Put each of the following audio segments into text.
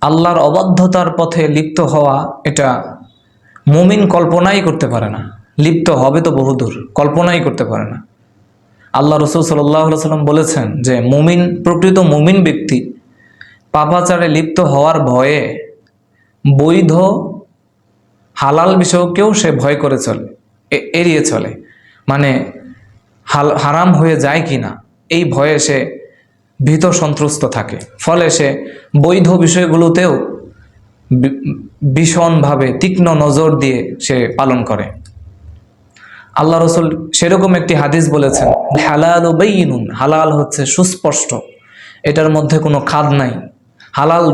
আল্লাহর অবাধ্যতার পথে লিপ্ত হওয়া এটা মুমিন কল্পনাই করতে পারে না। লিপ্ত হবে তো বহুদূর, কল্পনাই করতে পারে না। আল্লাহ রসুল সাল্লাহ সাল্লাম বলেছেন যে, মুমিন, প্রকৃত মুমিন ব্যক্তি পাপাচারে লিপ্ত হওয়ার ভয়ে বৈধ হালাল বিষয়কেও সে ভয় করে চলে এড়িয়ে চলে। মানে হাল, হারাম হয়ে যায় কি না এই ভয়ে সে ভীত সন্ত্রস্ত থাকে। ফলে সে বৈধ বিষয়গুলোতেও ভীষণভাবে তীক্ষ্ণ নজর দিয়ে সে পালন করে। আল্লাহ রসুল সেরকম একটি হাদিস বলেছেন, হালাল বেইনুন হালাল হচ্ছে সুস্পষ্ট। এটার মধ্যে কোনো খাদ নাই। হালাল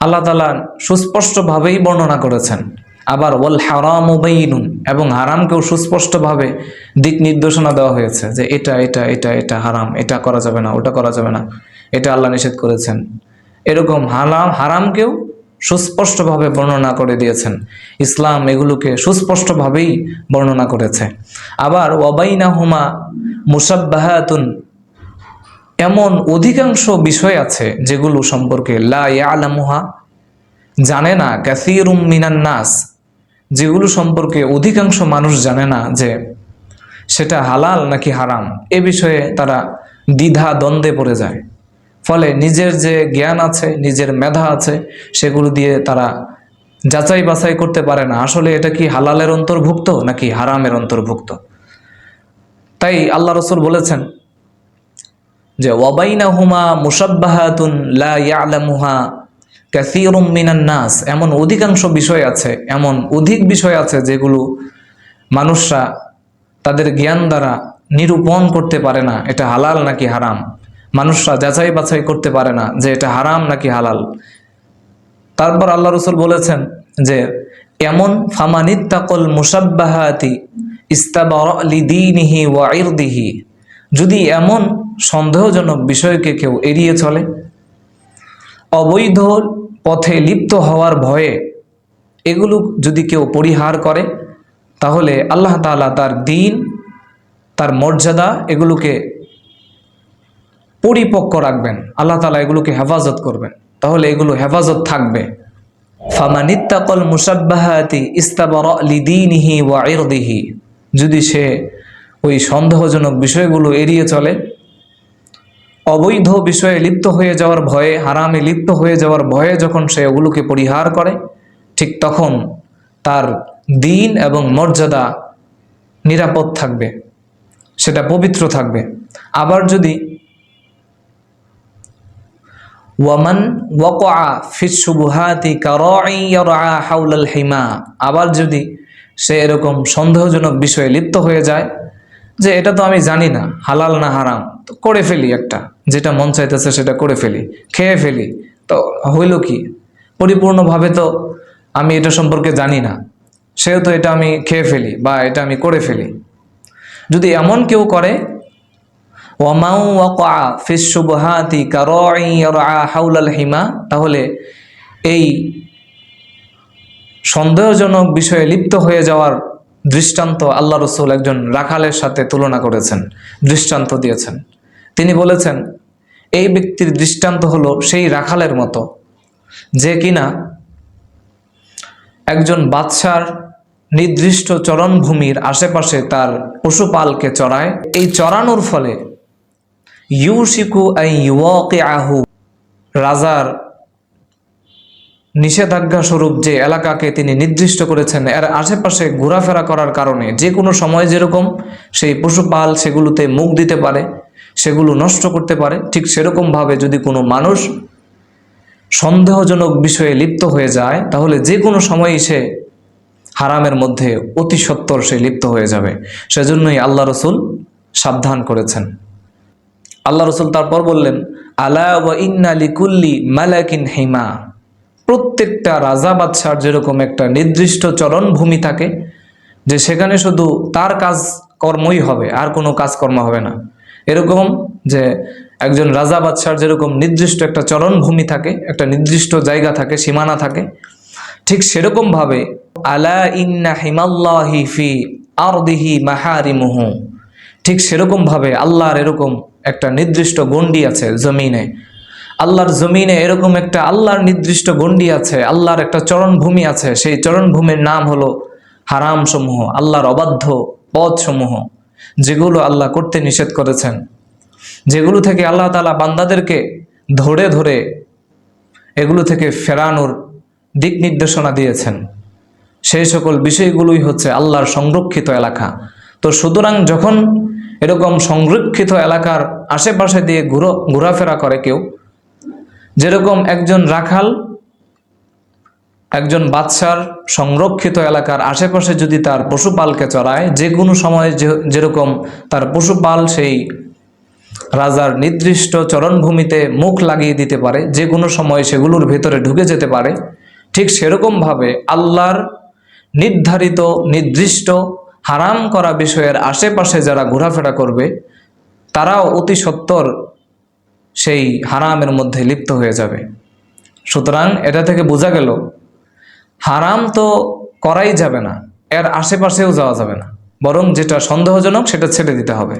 আল্লাহ তালা সুস্পষ্টভাবেই বর্ণনা করেছেন। আবার ওয়াল হারাম ও বেইনুন, এবং হারামকেও সুস্পষ্টভাবে দিক নির্দেশনা দেওয়া হয়েছে যে এটা এটা এটা এটা হারাম, এটা করা যাবে না, ওটা করা যাবে না, এটা আল্লাহ নিষেধ করেছেন। এরকম হালাম, হারামকেও সুস্পষ্টভাবে বর্ণনা করে দিয়েছেন। ইসলাম এগুলোকে সুস্পষ্টভাবেই বর্ণনা করেছে। আবার ওয়াবাইনা হুমা মুসাব্বাহাতুন এমন অধিকাংশ বিষয় আছে যেগুলো সম্পর্কে লা ইয়ালামুহা জানে না ক্যাসিরুম মিনান নাস যেগুলো সম্পর্কে অধিকাংশ মানুষ জানে না যে সেটা হালাল নাকি হারাম, এ বিষয়ে তারা দ্বিধা দ্বন্দ্বে পড়ে যায়। ফলে নিজের যে জ্ঞান আছে, নিজের মেধা আছে, সেগুলো দিয়ে তারা যাচাই বাছাই করতে পারে না। আসলে এটা কি হালালের অন্তর্ভুক্ত নাকি হারামের অন্তর্ভুক্ত? তাই আল্লাহ রসুল বলেছেন যে ওয়াবাইনা হুমা মুসাব্বাহাতুন লা ইয়ালামুহা কাসীরুম মিনান নাস, এমন অধিকাংশ বিষয় আছে, এমন অধিক বিষয় আছে যেগুলো মানুষরা তাদের জ্ঞান দ্বারা নিরূপণ করতে পারে না, এটা হালাল নাকি হারাম? মানুষরা যাচাই বাছাই করতে পারে না যে এটা হারাম নাকি হালাল। তারপর আল্লাহ রসুল বলেছেন যে এমন ফামানিত্তাকল মুসাব্বাহাতি ইস্তাবলিদিনিহি ওয়া ইরদিহি। যদি এমন সন্দেহজনক বিষয়কে কেউ এড়িয়ে চলে অবৈধ পথে লিপ্ত হওয়ার ভয়ে এগুলো যদি কেউ পরিহার করে, তাহলে আল্লাহ তাআলা তার দিন, তার মর্যাদা এগুলোকে পরিপক্ক রাখবেন। আল্লাহ তালা এগুলোকে হেফাজত করবেন। তাহলে এগুলো হেফাজত থাকবে। ফামানিত্তাকল মুসাব্বাহাতি ইস্তাবর লিদিনিহি ওয়া ইরদিহি। যদি সে ওই সন্দেহজনক বিষয়গুলো এড়িয়ে চলে অবৈধ বিষয়ে লিপ্ত হয়ে যাওয়ার ভয়ে, হারামে লিপ্ত হয়ে যাওয়ার ভয়ে যখন সে ওগুলোকে পরিহার করে, ঠিক তখন তার দিন এবং মর্যাদা নিরাপদ থাকবে, সেটা পবিত্র থাকবে। আবার যদি ওয়ামান ওয়াকা ফিসুবুহাতি হাউলাল হিমা, আবার যদি সে এরকম সন্দেহজনক বিষয়ে লিপ্ত হয়ে যায় যে এটা তো আমি জানি না, হালাল না হারাম। তো করে ফেলি একটা, যেটা মন চাইতেছে সেটা করে ফেলি, খেয়ে ফেলি। তো হইল কি? পরিপূর্ণভাবে তো আমি এটা সম্পর্কে জানি না, সেহেতু এটা আমি খেয়ে ফেলি বা এটা আমি করে ফেলি। যদি এমন কেউ করে ইয়ারআ হাউলাল হিমা তাহলে এই সন্দেহজনক বিষয়ে লিপ্ত হয়ে যাওয়ার দৃষ্টান্ত আল্লাহ রসুল একজন রাখালের সাথে তুলনা করেছেন, দৃষ্টান্ত দিয়েছেন। তিনি বলেছেন, এই ব্যক্তির দৃষ্টান্ত হলো সেই রাখালের মতো, যে কিনা একজন বাদশার নির্দিষ্ট চরণভূমির আশেপাশে তার পশুপালকে চড়ায়। এই চড়ানোর ফলে ইউশিকু আই ইউকে আহু রাজার নিষেধাজ্ঞা স্বরূপ যে এলাকাকে তিনি নির্দিষ্ট করেছেন, এর আশেপাশে ঘোরাফেরা করার কারণে যে কোনো সময় যেরকম সেই পশুপাল সেগুলোতে মুখ দিতে পারে, সেগুলো নষ্ট করতে পারে, ঠিক সেরকমভাবে যদি কোনো মানুষ সন্দেহজনক বিষয়ে লিপ্ত হয়ে যায়, তাহলে যে কোনো সময়ই সে হারামের মধ্যে অতি সত্বর সে লিপ্ত হয়ে যাবে। সেজন্যই আল্লাহ রসুল সাবধান করেছেন। আল্লাহ রসুল তারপর বললেন, আলা ইন্না লিকুল্লি মালাকিন হিমা। প্রত্যেকটা রাজা বাদশার যেরকম একটা নির্দিষ্ট চরণভূমি থাকে, যে সেখানে শুধু তার কাজ কর্মই হবে, আর কোনো কাজকর্ম হবে না। এরকম যে একজন রাজা বাদশার যেরকম নির্দিষ্ট একটা চরণভূমি থাকে, একটা নির্দিষ্ট জায়গা থাকে, সীমানা থাকে, ঠিক সেরকমভাবে আলা ইন্না হিমাল্লাহি ফি আরদিহি মাহারিমুহু, ঠিক সেরকমভাবে আল্লাহর এরকম একটা নির্দিষ্ট গণ্ডি আছে জমিনে। আল্লাহর জমিনে এরকম একটা আল্লাহর নির্দিষ্ট গণ্ডি আছে, আল্লাহর একটা চরণভূমি আছে, সেই চরণভূমির নাম হলো হারাম সমূহ আল্লাহর অবাধ্য পথ সমূহ যেগুলো আল্লাহ করতে নিষেধ করেছেন। যেগুলো থেকে আল্লাহ তালা বান্দাদেরকে ধরে ধরে এগুলো থেকে ফেরানোর দিক নির্দেশনা দিয়েছেন। সেই সকল বিষয়গুলোই হচ্ছে আল্লাহর সংরক্ষিত এলাকা। তো সুতরাং যখন এরকম সংরক্ষিত এলাকার আশেপাশে দিয়ে ঘুরো, ঘোরাফেরা করে কেউ যেরকম একজন রাখাল, একজন বাদশার সংরক্ষিত এলাকার আশেপাশে যদি তার পশুপালকে চড়ায়, যে কোনো সময় যেরকম তার পশুপাল সেই রাজার নির্দিষ্ট চরণভূমিতে মুখ লাগিয়ে দিতে পারে, যে কোনো সময় সেগুলোর ভেতরে ঢুকে যেতে পারে, ঠিক সেরকমভাবে আল্লাহর নির্ধারিত, নির্দিষ্ট, হারাম করা বিষয়ের আশেপাশে যারা ঘোরাফেরা করবে, তারাও অতি সত্বর সেই হারামের মধ্যে লিপ্ত হয়ে যাবে। সুতরাং এটা থেকে বোঝা গেল, হারাম তো করাই যাবে না, এর আশেপাশেও যাওয়া যাবে না। বরং যেটা সন্দেহজনক সেটা ছেড়ে দিতে হবে।